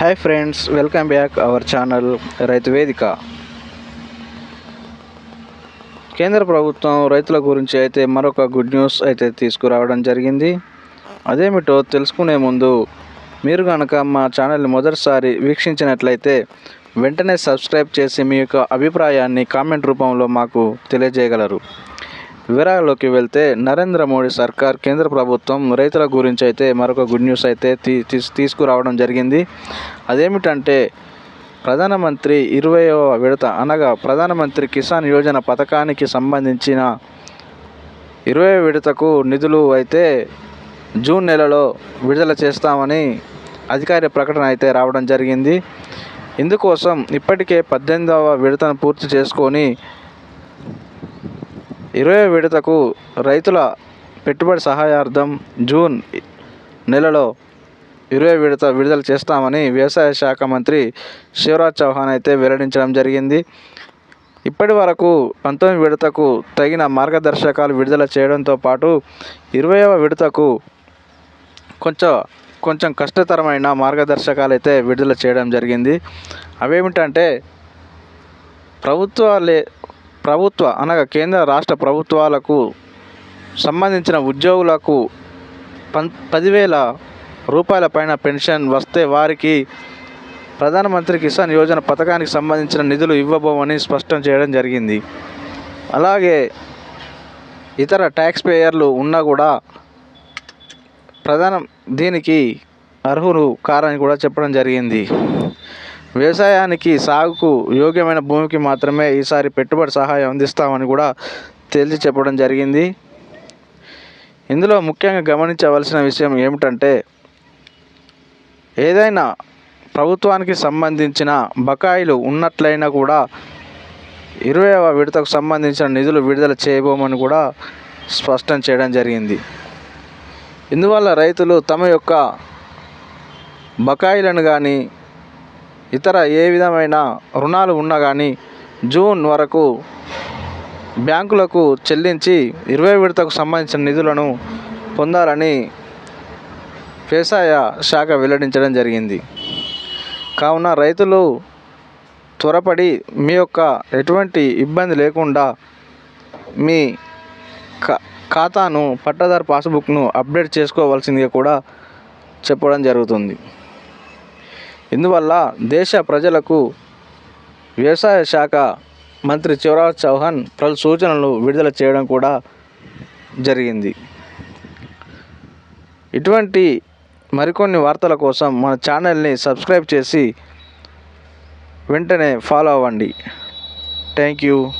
Hi friends welcome back our channel Rythu Vedika కేంద్ర ప్రభుత్వం రైతుల గురించి అయితే మరొక గుడ్ న్యూస్ అయితే తీసుకురావడం జరిగింది అదేమిటో తెలుసుకునే ముందు మీరు కనుక మా ఛానల్ని మొదటిసారి వీక్షించినట్లయితే వెంటనే సబ్స్క్రైబ్ చేసి మీ యొక్క అభిప్రాయాన్ని కామెంట్ రూపంలో మాకు తెలియజేయగలరు వివరాల్లోకి వెళ్తే నరేంద్ర మోడీ సర్కార్ కేంద్ర ప్రభుత్వం రైతుల గురించి అయితే మరొక గుడ్ న్యూస్ అయితే తీ తీస్- తీసుకురావడం జరిగింది. అదేమిటంటే ప్రధానమంత్రి ఇరవయవ విడత అనగా ప్రధానమంత్రి కిసాన్ యోజన పథకానికి సంబంధించిన ఇరవై విడతకు నిధులు అయితే జూన్ నెలలో విడుదల చేస్తామని అధికారిక ప్రకటన అయితే రావడం జరిగింది. ఇందుకోసం ఇప్పటికే పద్దెనిమిదవ విడతను పూర్తి చేసుకొని ఇరవై విడతకు రైతుల పెట్టుబడి సహాయార్థం జూన్ నెలలో ఇరవై విడత విడుదల చేస్తామని వ్యవసాయ శాఖ మంత్రి శివరాజ్ చౌహాన్ అయితే వెల్లడించడం జరిగింది. ఇప్పటి వరకు పంతొమ్మిది విడతకు తగిన మార్గదర్శకాలు విడుదల చేయడంతో పాటు ఇరవైవ విడతకు కొంచెం కొంచెం కష్టతరమైన మార్గదర్శకాలు అయితే విడుదల చేయడం జరిగింది. అవేమిటంటే ప్రభుత్వాలే ప్రభుత్వ అనగా కేంద్ర రాష్ట్ర ప్రభుత్వాలకు సంబంధించిన ఉద్యోగులకు పం పదివేల రూపాయల పైన పెన్షన్ వస్తే వారికి ప్రధానమంత్రి కిసాన్ యోజన పథకానికి సంబంధించిన నిధులు ఇవ్వబోమని స్పష్టం చేయడం జరిగింది. అలాగే ఇతర ట్యాక్స్ పేయర్లు ఉన్నా కూడా ప్రధానం దీనికి అర్హులు కారని కూడా చెప్పడం జరిగింది. వ్యవసాయానికి సాగుకు యోగ్యమైన భూమికి మాత్రమే ఈసారి పెట్టుబడి సహాయం అందిస్తామని కూడా తేల్చి చెప్పడం జరిగింది. ఇందులో ముఖ్యంగా గమనించవలసిన విషయం ఏమిటంటే ఏదైనా ప్రభుత్వానికి సంబంధించిన బకాయిలు ఉన్నట్లయినా కూడా ఇరవైవ విడతకు సంబంధించిన నిధులు విడుదల చేయబోమని కూడా స్పష్టం చేయడం జరిగింది. ఇందువల్ల రైతులు తమ యొక్క బకాయిలను కానీ ఇతర ఏ విధమైన రుణాలు ఉన్నా కానీ జూన్ వరకు బ్యాంకులకు చెల్లించి ఇరవై విడతకు సంబంధించిన నిధులను పొందాలని వ్యవసాయ శాఖ వెల్లడించడం జరిగింది. కావున రైతులు త్వరపడి మీ యొక్క ఎటువంటి ఇబ్బంది లేకుండా మీ ఖాతాను పట్టాదారు పాస్బుక్ను అప్డేట్ చేసుకోవాల్సిందిగా కూడా చెప్పడం జరుగుతుంది. ఇందువల్ల దేశ ప్రజలకు వ్యవసాయ శాఖ మంత్రి శివరాజ్ చౌహాన్ పలు సూచనలు విడుదల చేయడం కూడా జరిగింది. ఇటువంటి మరికొన్ని వార్తల కోసం మన ఛానల్ని సబ్స్క్రైబ్ చేసి వెంటనే ఫాలో అవ్వండి. Thank you.